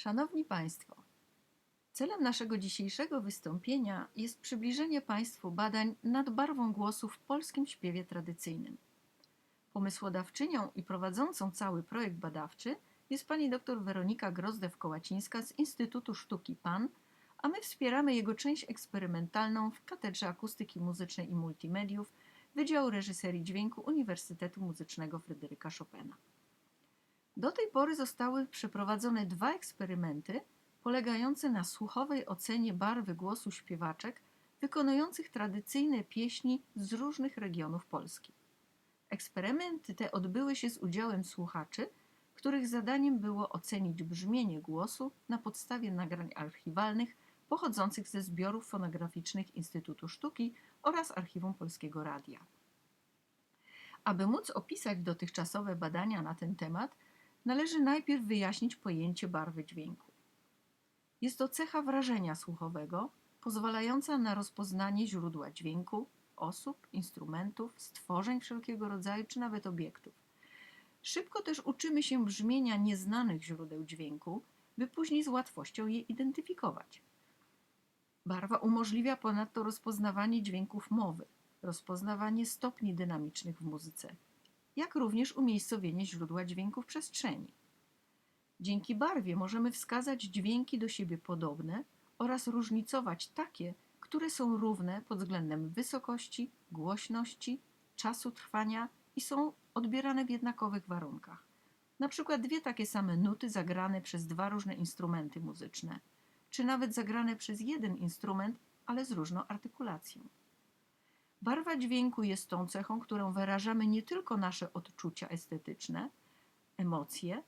Szanowni Państwo, celem naszego dzisiejszego wystąpienia jest przybliżenie Państwu badań nad barwą głosu w polskim śpiewie tradycyjnym. Pomysłodawczynią i prowadzącą cały projekt badawczy jest pani dr Weronika Grozdew-Kołacińska z Instytutu Sztuki PAN, a my wspieramy jego część eksperymentalną w Katedrze Akustyki Muzycznej i Multimediów Wydziału Reżyserii Dźwięku Uniwersytetu Muzycznego Fryderyka Chopina. Do tej pory zostały przeprowadzone dwa eksperymenty polegające na słuchowej ocenie barwy głosu śpiewaczek wykonujących tradycyjne pieśni z różnych regionów Polski. Eksperymenty te odbyły się z udziałem słuchaczy, których zadaniem było ocenić brzmienie głosu na podstawie nagrań archiwalnych pochodzących ze zbiorów fonograficznych Instytutu Sztuki oraz Archiwum Polskiego Radia. Aby móc opisać dotychczasowe badania na ten temat, należy najpierw wyjaśnić pojęcie barwy dźwięku. Jest to cecha wrażenia słuchowego, pozwalająca na rozpoznanie źródła dźwięku, osób, instrumentów, stworzeń wszelkiego rodzaju czy nawet obiektów. Szybko też uczymy się brzmienia nieznanych źródeł dźwięku, by później z łatwością je identyfikować. Barwa umożliwia ponadto rozpoznawanie dźwięków mowy, rozpoznawanie stopni dynamicznych w muzyce, jak również umiejscowienie źródła dźwięku w przestrzeni. Dzięki barwie możemy wskazać dźwięki do siebie podobne oraz różnicować takie, które są równe pod względem wysokości, głośności, czasu trwania i są odbierane w jednakowych warunkach. Na przykład dwie takie same nuty zagrane przez dwa różne instrumenty muzyczne, czy nawet zagrane przez jeden instrument, ale z różną artykulacją. Barwa dźwięku jest tą cechą, którą wyrażamy nie tylko nasze odczucia estetyczne, emocje,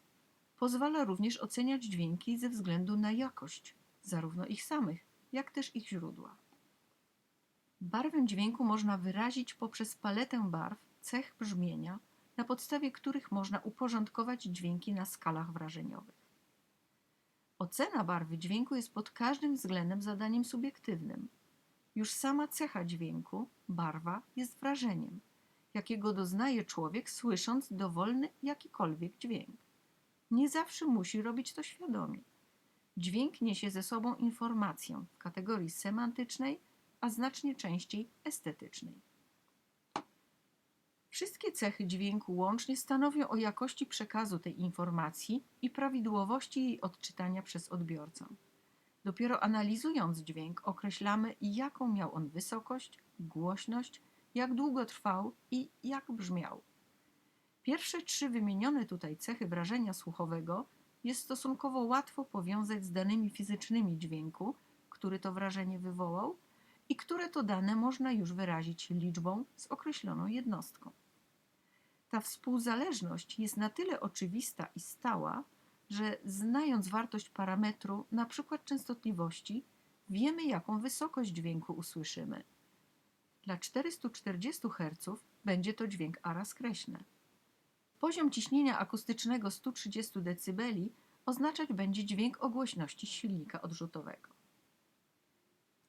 pozwala również oceniać dźwięki ze względu na jakość, zarówno ich samych, jak też ich źródła. Barwę dźwięku można wyrazić poprzez paletę barw, cech brzmienia, na podstawie których można uporządkować dźwięki na skalach wrażeniowych. Ocena barwy dźwięku jest pod każdym względem zadaniem subiektywnym. Już sama cecha dźwięku, barwa, jest wrażeniem, jakiego doznaje człowiek słysząc dowolny jakikolwiek dźwięk. Nie zawsze musi robić to świadomie. Dźwięk niesie ze sobą informację w kategorii semantycznej, a znacznie częściej estetycznej. Wszystkie cechy dźwięku łącznie stanowią o jakości przekazu tej informacji i prawidłowości jej odczytania przez odbiorcę. Dopiero analizując dźwięk, określamy, jaką miał on wysokość, głośność, jak długo trwał i jak brzmiał. Pierwsze trzy wymienione tutaj cechy wrażenia słuchowego jest stosunkowo łatwo powiązać z danymi fizycznymi dźwięku, który to wrażenie wywołał, i które to dane można już wyrazić liczbą z określoną jednostką. Ta współzależność jest na tyle oczywista i stała, że znając wartość parametru, na przykład częstotliwości, wiemy, jaką wysokość dźwięku usłyszymy. Dla 440 Hz będzie to dźwięk ara skreśne. Poziom ciśnienia akustycznego 130 dB oznaczać będzie dźwięk o głośności silnika odrzutowego.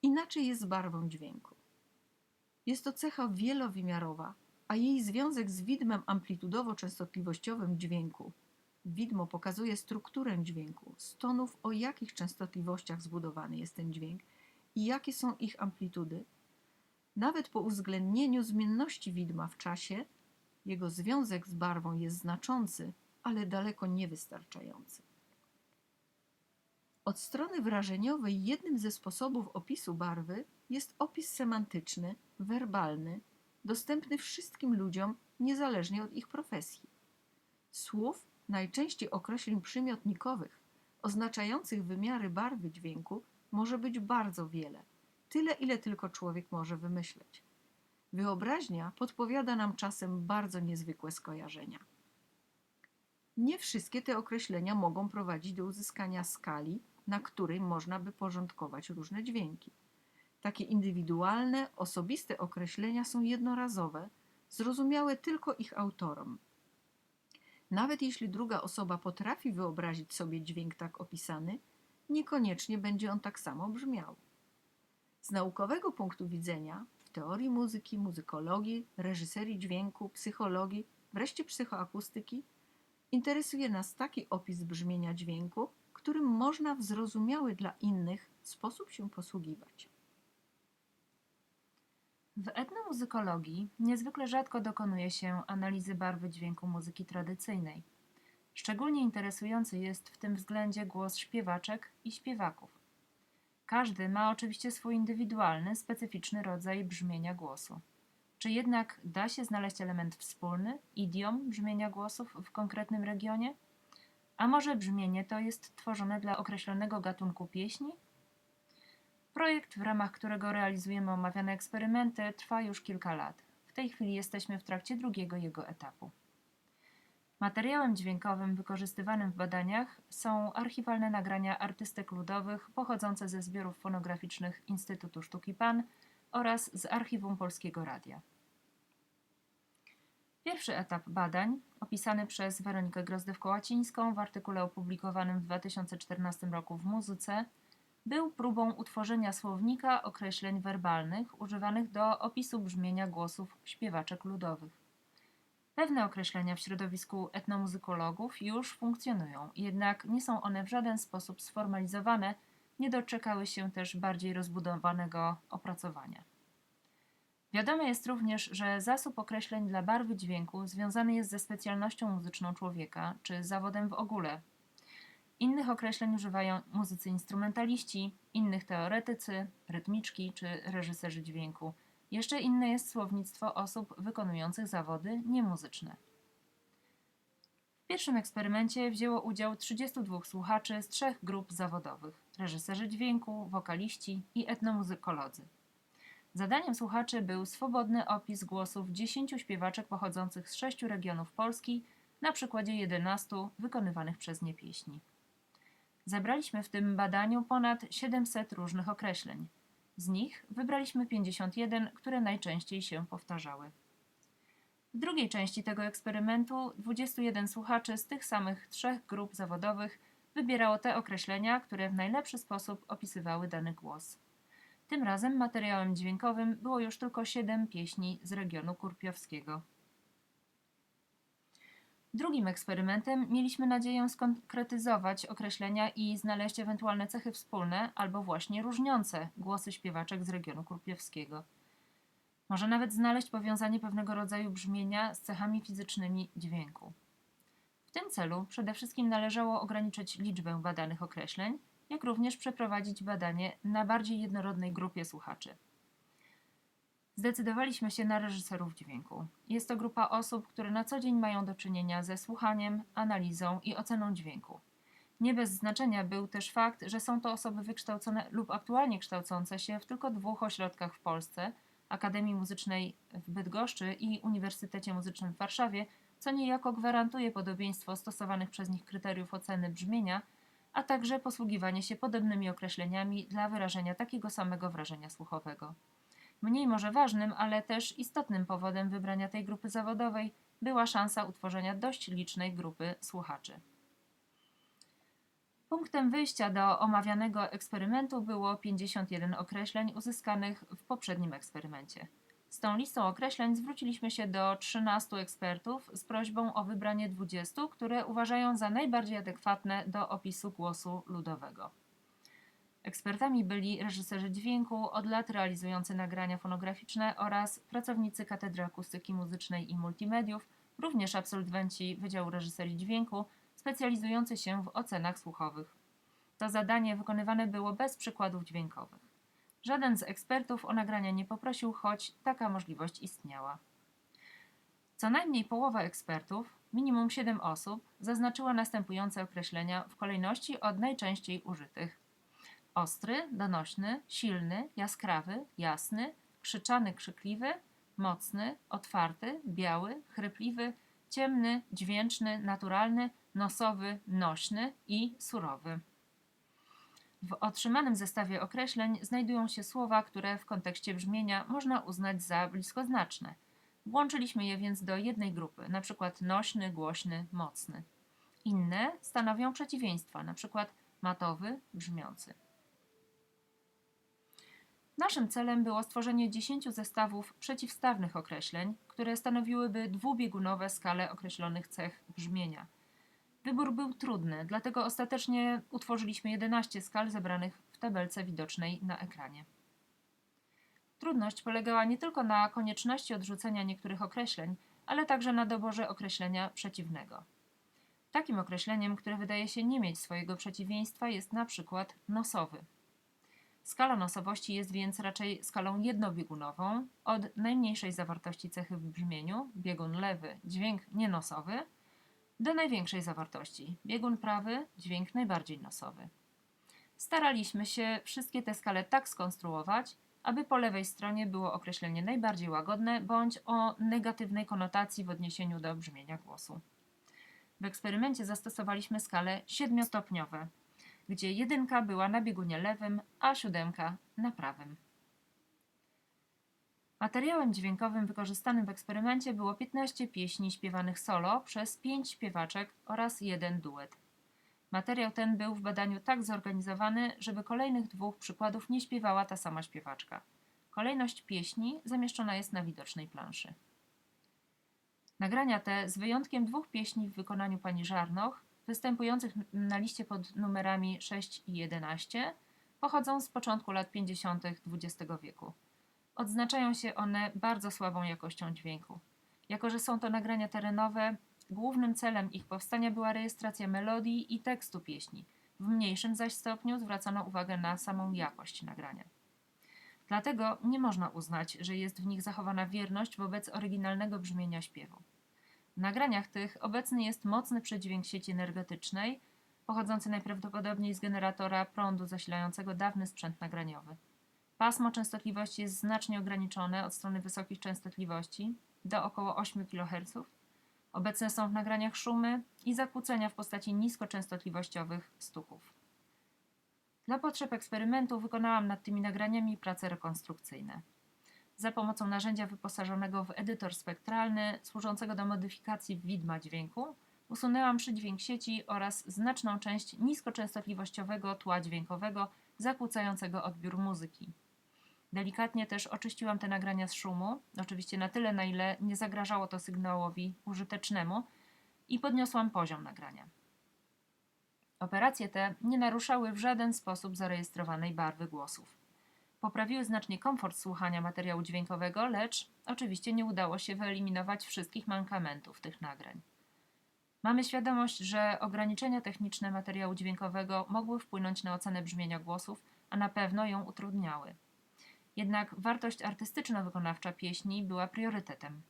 Inaczej jest z barwą dźwięku. Jest to cecha wielowymiarowa, a jej związek z widmem amplitudowo-częstotliwościowym dźwięku. Widmo pokazuje strukturę dźwięku, stonów o jakich częstotliwościach zbudowany jest ten dźwięk i jakie są ich amplitudy. Nawet po uwzględnieniu zmienności widma w czasie, jego związek z barwą jest znaczący, ale daleko niewystarczający. Od strony wrażeniowej jednym ze sposobów opisu barwy jest opis semantyczny, werbalny, dostępny wszystkim ludziom niezależnie od ich profesji. Słów, najczęściej określeń przymiotnikowych, oznaczających wymiary barwy dźwięku, może być bardzo wiele, tyle ile tylko człowiek może wymyśleć. Wyobraźnia podpowiada nam czasem bardzo niezwykłe skojarzenia. Nie wszystkie te określenia mogą prowadzić do uzyskania skali, na której można by porządkować różne dźwięki. Takie indywidualne, osobiste określenia są jednorazowe, zrozumiałe tylko ich autorom. Nawet jeśli druga osoba potrafi wyobrazić sobie dźwięk tak opisany, niekoniecznie będzie on tak samo brzmiał. Z naukowego punktu widzenia, w teorii muzyki, muzykologii, reżyserii dźwięku, psychologii, wreszcie psychoakustyki, interesuje nas taki opis brzmienia dźwięku, którym można w zrozumiały dla innych sposób się posługiwać. W etnomuzykologii niezwykle rzadko dokonuje się analizy barwy dźwięku muzyki tradycyjnej. Szczególnie interesujący jest w tym względzie głos śpiewaczek i śpiewaków. Każdy ma oczywiście swój indywidualny, specyficzny rodzaj brzmienia głosu. Czy jednak da się znaleźć element wspólny, idiom brzmienia głosów w konkretnym regionie? A może brzmienie to jest tworzone dla określonego gatunku pieśni? Projekt, w ramach którego realizujemy omawiane eksperymenty, trwa już kilka lat. W tej chwili jesteśmy w trakcie drugiego jego etapu. Materiałem dźwiękowym wykorzystywanym w badaniach są archiwalne nagrania artystek ludowych pochodzące ze zbiorów fonograficznych Instytutu Sztuki PAN oraz z archiwum Polskiego Radia. Pierwszy etap badań, opisany przez Weronikę Grozdewko-Łacińską w artykule opublikowanym w 2014 roku w Muzyce, był próbą utworzenia słownika określeń werbalnych używanych do opisu brzmienia głosów śpiewaczek ludowych. Pewne określenia w środowisku etnomuzykologów już funkcjonują, jednak nie są one w żaden sposób sformalizowane, nie doczekały się też bardziej rozbudowanego opracowania. Wiadome jest również, że zasób określeń dla barwy dźwięku związany jest ze specjalnością muzyczną człowieka, czy zawodem w ogóle. Innych określeń używają muzycy instrumentaliści, innych teoretycy, rytmiczki czy reżyserzy dźwięku. Jeszcze inne jest słownictwo osób wykonujących zawody niemuzyczne. W pierwszym eksperymencie wzięło udział 32 słuchaczy z trzech grup zawodowych: reżyserzy dźwięku, wokaliści i etnomuzykolodzy. Zadaniem słuchaczy był swobodny opis głosów 10 śpiewaczek pochodzących z sześciu regionów Polski, na przykładzie 11 wykonywanych przez nie pieśni. Zebraliśmy w tym badaniu ponad 700 różnych określeń. Z nich wybraliśmy 51, które najczęściej się powtarzały. W drugiej części tego eksperymentu 21 słuchaczy z tych samych trzech grup zawodowych wybierało te określenia, które w najlepszy sposób opisywały dany głos. Tym razem materiałem dźwiękowym było już tylko 7 pieśni z regionu kurpiowskiego. Drugim eksperymentem mieliśmy nadzieję skonkretyzować określenia i znaleźć ewentualne cechy wspólne albo właśnie różniące głosy śpiewaczek z regionu kurpiowskiego. Może nawet znaleźć powiązanie pewnego rodzaju brzmienia z cechami fizycznymi dźwięku. W tym celu przede wszystkim należało ograniczyć liczbę badanych określeń, jak również przeprowadzić badanie na bardziej jednorodnej grupie słuchaczy. Zdecydowaliśmy się na reżyserów dźwięku. Jest to grupa osób, które na co dzień mają do czynienia ze słuchaniem, analizą i oceną dźwięku. Nie bez znaczenia był też fakt, że są to osoby wykształcone lub aktualnie kształcące się w tylko dwóch ośrodkach w Polsce Akademii Muzycznej w Bydgoszczy i Uniwersytecie Muzycznym w Warszawie, co niejako gwarantuje podobieństwo stosowanych przez nich kryteriów oceny brzmienia, a także posługiwanie się podobnymi określeniami dla wyrażenia takiego samego wrażenia słuchowego. Mniej może ważnym, ale też istotnym powodem wybrania tej grupy zawodowej była szansa utworzenia dość licznej grupy słuchaczy. Punktem wyjścia do omawianego eksperymentu było 51 określeń uzyskanych w poprzednim eksperymencie. Z tą listą określeń zwróciliśmy się do 13 ekspertów z prośbą o wybranie 20, które uważają za najbardziej adekwatne do opisu głosu ludowego. Ekspertami byli reżyserzy dźwięku, od lat realizujący nagrania fonograficzne oraz pracownicy Katedry Akustyki Muzycznej i Multimediów, również absolwenci Wydziału Reżyserii Dźwięku, specjalizujący się w ocenach słuchowych. To zadanie wykonywane było bez przykładów dźwiękowych. Żaden z ekspertów o nagrania nie poprosił, choć taka możliwość istniała. Co najmniej połowa ekspertów, minimum 7 osób, zaznaczyła następujące określenia w kolejności od najczęściej użytych: ostry, donośny, silny, jaskrawy, jasny, krzyczany, krzykliwy, mocny, otwarty, biały, chrypliwy, ciemny, dźwięczny, naturalny, nosowy, nośny i surowy. W otrzymanym zestawie określeń znajdują się słowa, które w kontekście brzmienia można uznać za bliskoznaczne. Włączyliśmy je więc do jednej grupy, np. nośny, głośny, mocny. Inne stanowią przeciwieństwa, np. matowy, brzmiący. Naszym celem było stworzenie 10 zestawów przeciwstawnych określeń, które stanowiłyby dwubiegunowe skale określonych cech brzmienia. Wybór był trudny, dlatego ostatecznie utworzyliśmy 11 skal zebranych w tabelce widocznej na ekranie. Trudność polegała nie tylko na konieczności odrzucenia niektórych określeń, ale także na doborze określenia przeciwnego. Takim określeniem, które wydaje się nie mieć swojego przeciwieństwa, jest na przykład nosowy. Skala nosowości jest więc raczej skalą jednobiegunową, od najmniejszej zawartości cechy w brzmieniu, biegun lewy, dźwięk nienosowy, do największej zawartości, biegun prawy, dźwięk najbardziej nosowy. Staraliśmy się wszystkie te skale tak skonstruować, aby po lewej stronie było określenie najbardziej łagodne bądź o negatywnej konotacji w odniesieniu do brzmienia głosu. W eksperymencie zastosowaliśmy skale siedmiostopniowe, gdzie jedynka była na biegunie lewym, a siódemka na prawym. Materiałem dźwiękowym wykorzystanym w eksperymencie było 15 pieśni śpiewanych solo przez 5 śpiewaczek oraz jeden duet. Materiał ten był w badaniu tak zorganizowany, żeby kolejnych dwóch przykładów nie śpiewała ta sama śpiewaczka. Kolejność pieśni zamieszczona jest na widocznej planszy. Nagrania te, z wyjątkiem dwóch pieśni w wykonaniu pani Żarnoch, występujących na liście pod numerami 6 i 11, pochodzą z początku lat 50. XX wieku. Odznaczają się one bardzo słabą jakością dźwięku. Jako, że są to nagrania terenowe, głównym celem ich powstania była rejestracja melodii i tekstu pieśni. W mniejszym zaś stopniu zwracano uwagę na samą jakość nagrania. Dlatego nie można uznać, że jest w nich zachowana wierność wobec oryginalnego brzmienia śpiewu. W nagraniach tych obecny jest mocny przedźwięk sieci energetycznej, pochodzący najprawdopodobniej z generatora prądu zasilającego dawny sprzęt nagraniowy. Pasmo częstotliwości jest znacznie ograniczone od strony wysokich częstotliwości do około 8 kHz. Obecne są w nagraniach szumy i zakłócenia w postaci niskoczęstotliwościowych stuków. Dla potrzeb eksperymentu wykonałam nad tymi nagraniami prace rekonstrukcyjne. Za pomocą narzędzia wyposażonego w edytor spektralny, służącego do modyfikacji widma dźwięku, usunęłam przydźwięk sieci oraz znaczną część niskoczęstotliwościowego tła dźwiękowego zakłócającego odbiór muzyki. Delikatnie też oczyściłam te nagrania z szumu, oczywiście na tyle, na ile nie zagrażało to sygnałowi użytecznemu, i podniosłam poziom nagrania. Operacje te nie naruszały w żaden sposób zarejestrowanej barwy głosów. Poprawiły znacznie komfort słuchania materiału dźwiękowego, lecz oczywiście nie udało się wyeliminować wszystkich mankamentów tych nagrań. Mamy świadomość, że ograniczenia techniczne materiału dźwiękowego mogły wpłynąć na ocenę brzmienia głosów, a na pewno ją utrudniały. Jednak wartość artystyczno-wykonawcza pieśni była priorytetem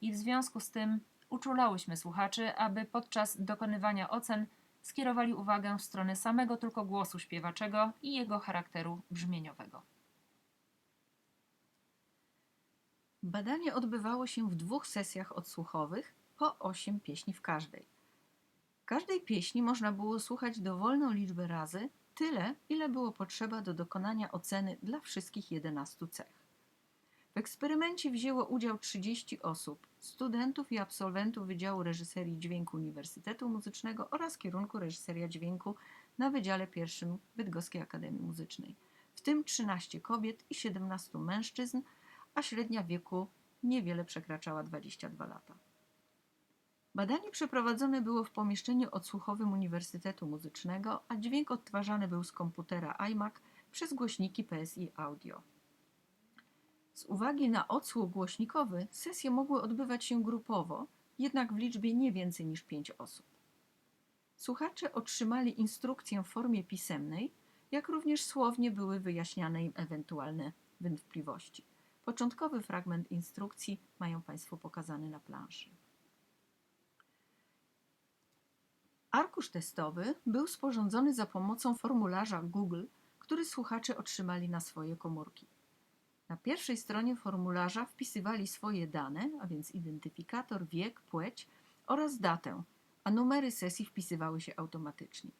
i w związku z tym uczulałyśmy słuchaczy, aby podczas dokonywania ocen skierowali uwagę w stronę samego tylko głosu śpiewaczego i jego charakteru brzmieniowego. Badanie odbywało się w dwóch sesjach odsłuchowych, po 8 pieśni w każdej. Każdej pieśni można było słuchać dowolną liczbę razy, tyle, ile było potrzeba do dokonania oceny dla wszystkich 11 cech. W eksperymencie wzięło udział 30 osób, studentów i absolwentów Wydziału Reżyserii Dźwięku Uniwersytetu Muzycznego oraz kierunku Reżyseria Dźwięku na Wydziale I Bydgoskiej Akademii Muzycznej, w tym 13 kobiet i 17 mężczyzn, a średnia wieku niewiele przekraczała 22 lata. Badanie przeprowadzone było w pomieszczeniu odsłuchowym Uniwersytetu Muzycznego, a dźwięk odtwarzany był z komputera iMac przez głośniki PSI Audio. Z uwagi na odsłuch głośnikowy sesje mogły odbywać się grupowo, jednak w liczbie nie więcej niż 5 osób. Słuchacze otrzymali instrukcję w formie pisemnej, jak również słownie były wyjaśniane im ewentualne wątpliwości. Początkowy fragment instrukcji mają Państwo pokazany na planszy. Arkusz testowy był sporządzony za pomocą formularza Google, który słuchacze otrzymali na swoje komórki. Na pierwszej stronie formularza wpisywali swoje dane, a więc identyfikator, wiek, płeć oraz datę, a numery sesji wpisywały się automatycznie.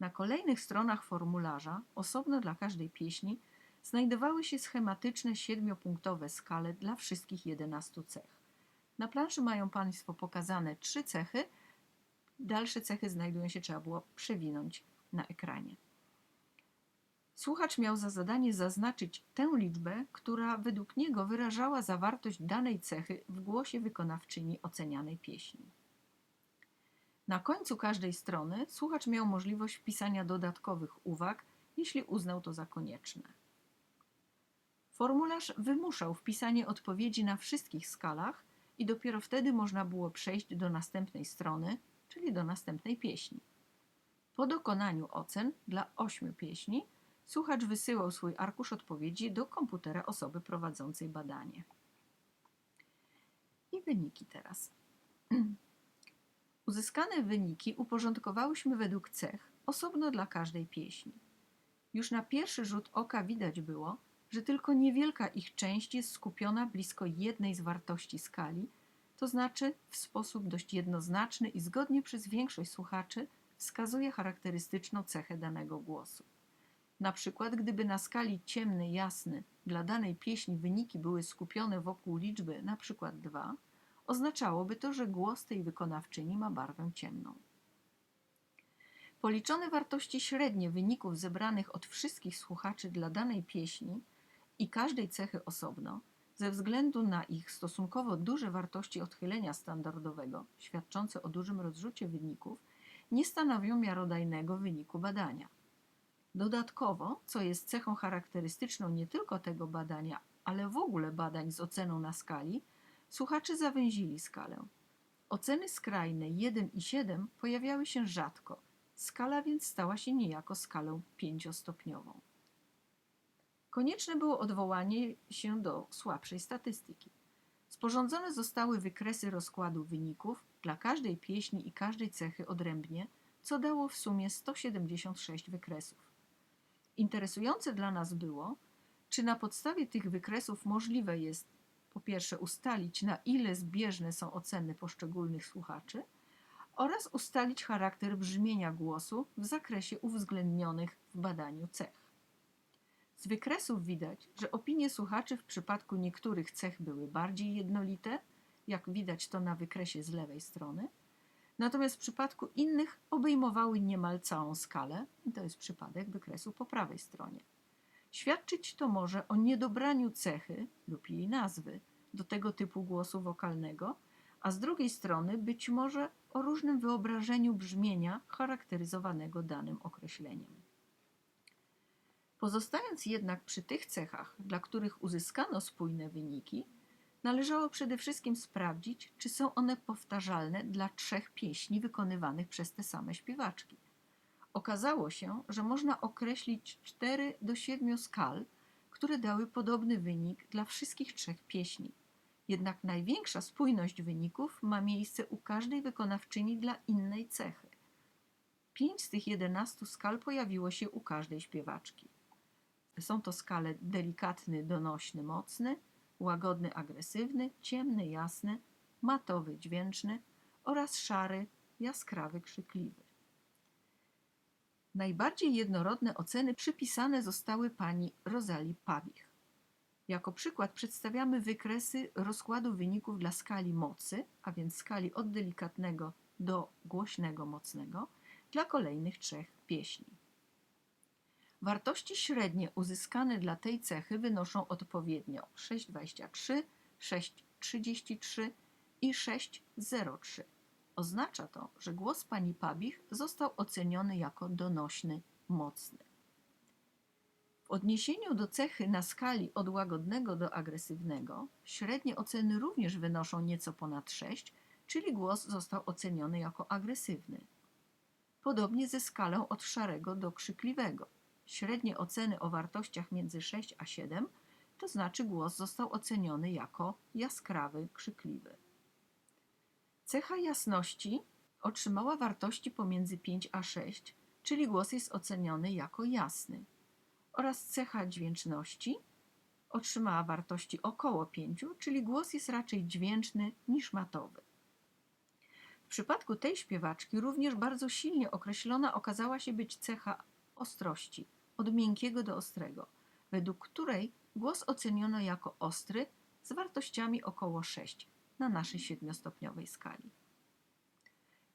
Na kolejnych stronach formularza, osobno dla każdej pieśni, znajdowały się schematyczne siedmiopunktowe skale dla wszystkich 11 cech. Na planszy mają Państwo pokazane trzy cechy. Dalsze cechy znajdują się, trzeba było przewinąć na ekranie. Słuchacz miał za zadanie zaznaczyć tę liczbę, która według niego wyrażała zawartość danej cechy w głosie wykonawczyni ocenianej pieśni. Na końcu każdej strony słuchacz miał możliwość wpisania dodatkowych uwag, jeśli uznał to za konieczne. Formularz wymuszał wpisanie odpowiedzi na wszystkich skalach i dopiero wtedy można było przejść do następnej strony, czyli do następnej pieśni. Po dokonaniu ocen dla ośmiu pieśni słuchacz wysyłał swój arkusz odpowiedzi do komputera osoby prowadzącej badanie. I wyniki teraz. Uzyskane wyniki uporządkowałyśmy według cech, osobno dla każdej pieśni. Już na pierwszy rzut oka widać było, że tylko niewielka ich część jest skupiona blisko jednej z wartości skali, to znaczy w sposób dość jednoznaczny i zgodnie przez większość słuchaczy wskazuje charakterystyczną cechę danego głosu. Na przykład, gdyby na skali ciemny, jasny dla danej pieśni wyniki były skupione wokół liczby na przykład 2, oznaczałoby to, że głos tej wykonawczyni ma barwę ciemną. Policzone wartości średnie wyników zebranych od wszystkich słuchaczy dla danej pieśni i każdej cechy osobno, ze względu na ich stosunkowo duże wartości odchylenia standardowego, świadczące o dużym rozrzucie wyników, nie stanowią miarodajnego wyniku badania. Dodatkowo, co jest cechą charakterystyczną nie tylko tego badania, ale w ogóle badań z oceną na skali, słuchacze zawęzili skalę. Oceny skrajne 1 i 7 pojawiały się rzadko, skala więc stała się niejako skalą pięciostopniową. Konieczne było odwołanie się do słabszej statystyki. Sporządzone zostały wykresy rozkładu wyników dla każdej pieśni i każdej cechy odrębnie, co dało w sumie 176 wykresów. Interesujące dla nas było, czy na podstawie tych wykresów możliwe jest po pierwsze ustalić, na ile zbieżne są oceny poszczególnych słuchaczy oraz ustalić charakter brzmienia głosu w zakresie uwzględnionych w badaniu cech. Z wykresów widać, że opinie słuchaczy w przypadku niektórych cech były bardziej jednolite, jak widać to na wykresie z lewej strony, natomiast w przypadku innych obejmowały niemal całą skalę, i to jest przypadek wykresu po prawej stronie. Świadczyć to może o niedobraniu cechy lub jej nazwy do tego typu głosu wokalnego, a z drugiej strony być może o różnym wyobrażeniu brzmienia charakteryzowanego danym określeniem. Pozostając jednak przy tych cechach, dla których uzyskano spójne wyniki, należało przede wszystkim sprawdzić, czy są one powtarzalne dla trzech pieśni wykonywanych przez te same śpiewaczki. Okazało się, że można określić 4 do 7 skal, które dały podobny wynik dla wszystkich trzech pieśni. Jednak największa spójność wyników ma miejsce u każdej wykonawczyni dla innej cechy. Pięć z tych 11 skal pojawiło się u każdej śpiewaczki. Są to skale delikatny, donośny, mocny, łagodny, agresywny, ciemny, jasny, matowy, dźwięczny oraz szary, jaskrawy, krzykliwy. Najbardziej jednorodne oceny przypisane zostały pani Rozali Pawich. Jako przykład przedstawiamy wykresy rozkładu wyników dla skali mocy, a więc skali od delikatnego do głośnego, mocnego, dla kolejnych trzech pieśni. Wartości średnie uzyskane dla tej cechy wynoszą odpowiednio 6,23, 6,33 i 6,03. Oznacza to, że głos pani Pabich został oceniony jako donośny, mocny. W odniesieniu do cechy na skali od łagodnego do agresywnego, średnie oceny również wynoszą nieco ponad 6, czyli głos został oceniony jako agresywny. Podobnie ze skalą od szarego do krzykliwego. Średnie oceny o wartościach między 6 a 7, to znaczy głos został oceniony jako jaskrawy, krzykliwy. Cecha jasności otrzymała wartości pomiędzy 5 a 6, czyli głos jest oceniony jako jasny. Oraz cecha dźwięczności otrzymała wartości około 5, czyli głos jest raczej dźwięczny niż matowy. W przypadku tej śpiewaczki również bardzo silnie określona okazała się być cecha ostrości, od miękkiego do ostrego, według której głos oceniono jako ostry z wartościami około 6 na naszej siedmiostopniowej skali.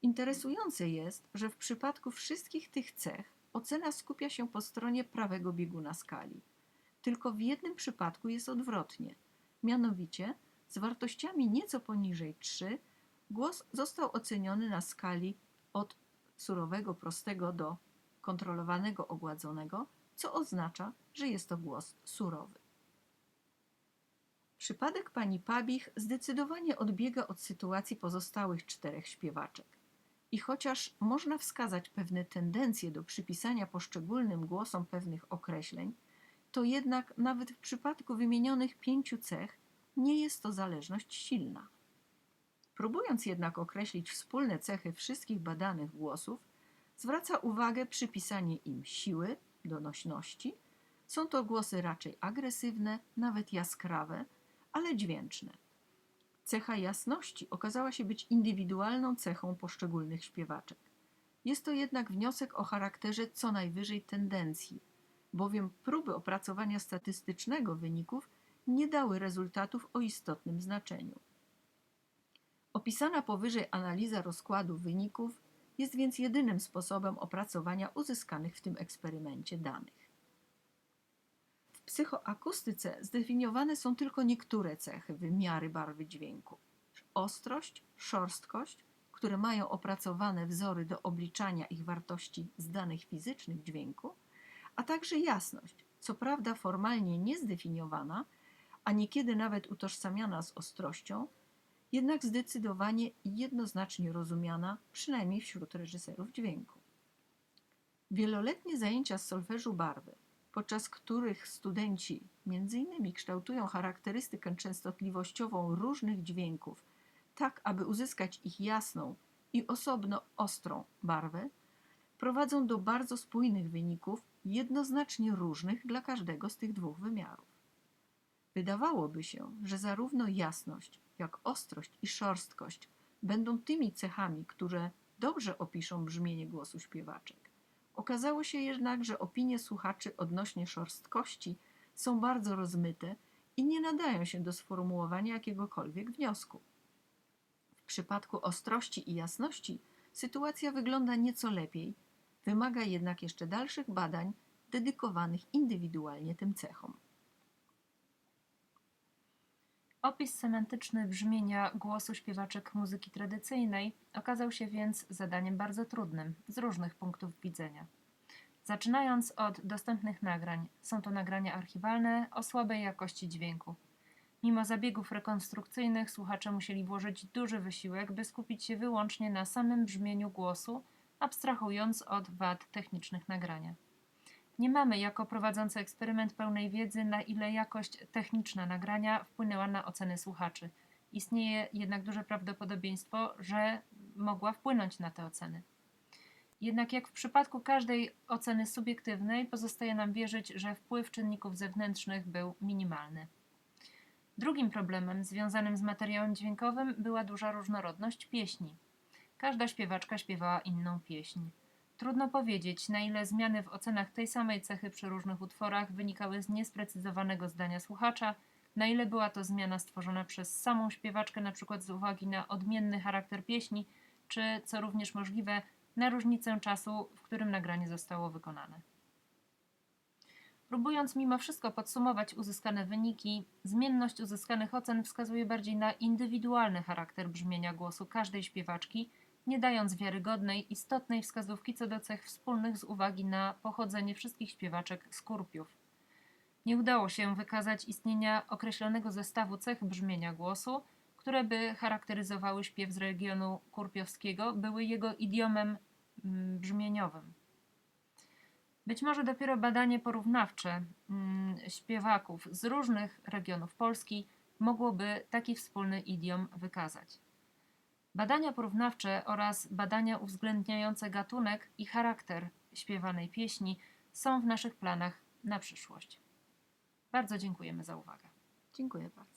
Interesujące jest, że w przypadku wszystkich tych cech ocena skupia się po stronie prawego bieguna skali. Tylko w jednym przypadku jest odwrotnie. Mianowicie z wartościami nieco poniżej 3 głos został oceniony na skali od surowego, prostego do kontrolowanego, ogładzonego, co oznacza, że jest to głos surowy. Przypadek pani Pabich zdecydowanie odbiega od sytuacji pozostałych czterech śpiewaczek. I chociaż można wskazać pewne tendencje do przypisania poszczególnym głosom pewnych określeń, to jednak nawet w przypadku wymienionych pięciu cech nie jest to zależność silna. Próbując jednak określić wspólne cechy wszystkich badanych głosów, zwraca uwagę przypisanie im siły, donośności. Są to głosy raczej agresywne, nawet jaskrawe, ale dźwięczne. Cecha jasności okazała się być indywidualną cechą poszczególnych śpiewaczek. Jest to jednak wniosek o charakterze co najwyżej tendencji, bowiem próby opracowania statystycznego wyników nie dały rezultatów o istotnym znaczeniu. Opisana powyżej analiza rozkładu wyników jest więc jedynym sposobem opracowania uzyskanych w tym eksperymencie danych. W psychoakustyce zdefiniowane są tylko niektóre cechy wymiary barwy dźwięku. Ostrość, szorstkość, które mają opracowane wzory do obliczania ich wartości z danych fizycznych dźwięku, a także jasność, co prawda formalnie niezdefiniowana, a niekiedy nawet utożsamiana z ostrością, jednak zdecydowanie jednoznacznie rozumiana, przynajmniej wśród reżyserów dźwięku. Wieloletnie zajęcia z solfeżu barwy, podczas których studenci m.in. kształtują charakterystykę częstotliwościową różnych dźwięków, tak aby uzyskać ich jasną i osobno ostrą barwę, prowadzą do bardzo spójnych wyników, jednoznacznie różnych dla każdego z tych dwóch wymiarów. Wydawałoby się, że zarówno jasność, jak ostrość i szorstkość będą tymi cechami, które dobrze opiszą brzmienie głosu śpiewaczek. Okazało się jednak, że opinie słuchaczy odnośnie szorstkości są bardzo rozmyte i nie nadają się do sformułowania jakiegokolwiek wniosku. W przypadku ostrości i jasności sytuacja wygląda nieco lepiej, wymaga jednak jeszcze dalszych badań dedykowanych indywidualnie tym cechom. Opis semantyczny brzmienia głosu śpiewaczek muzyki tradycyjnej okazał się więc zadaniem bardzo trudnym z różnych punktów widzenia. Zaczynając od dostępnych nagrań, są to nagrania archiwalne o słabej jakości dźwięku. Mimo zabiegów rekonstrukcyjnych słuchacze musieli włożyć duży wysiłek, by skupić się wyłącznie na samym brzmieniu głosu, abstrahując od wad technicznych nagrania. Nie mamy jako prowadzący eksperyment pełnej wiedzy, na ile jakość techniczna nagrania wpłynęła na oceny słuchaczy. Istnieje jednak duże prawdopodobieństwo, że mogła wpłynąć na te oceny. Jednak jak w przypadku każdej oceny subiektywnej, pozostaje nam wierzyć, że wpływ czynników zewnętrznych był minimalny. Drugim problemem związanym z materiałem dźwiękowym była duża różnorodność pieśni. Każda śpiewaczka śpiewała inną pieśń. Trudno powiedzieć, na ile zmiany w ocenach tej samej cechy przy różnych utworach wynikały z niesprecyzowanego zdania słuchacza, na ile była to zmiana stworzona przez samą śpiewaczkę, na przykład z uwagi na odmienny charakter pieśni, czy, co również możliwe, na różnicę czasu, w którym nagranie zostało wykonane. Próbując mimo wszystko podsumować uzyskane wyniki, zmienność uzyskanych ocen wskazuje bardziej na indywidualny charakter brzmienia głosu każdej śpiewaczki, nie dając wiarygodnej, istotnej wskazówki co do cech wspólnych z uwagi na pochodzenie wszystkich śpiewaczek z kurpiów. Nie udało się wykazać istnienia określonego zestawu cech brzmienia głosu, które by charakteryzowały śpiew z regionu kurpiowskiego, były jego idiomem mm, brzmieniowym. Być może dopiero badanie porównawcze mm, śpiewaków z różnych regionów Polski mogłoby taki wspólny idiom wykazać. Badania porównawcze oraz badania uwzględniające gatunek i charakter śpiewanej pieśni są w naszych planach na przyszłość. Bardzo dziękujemy za uwagę. Dziękuję bardzo.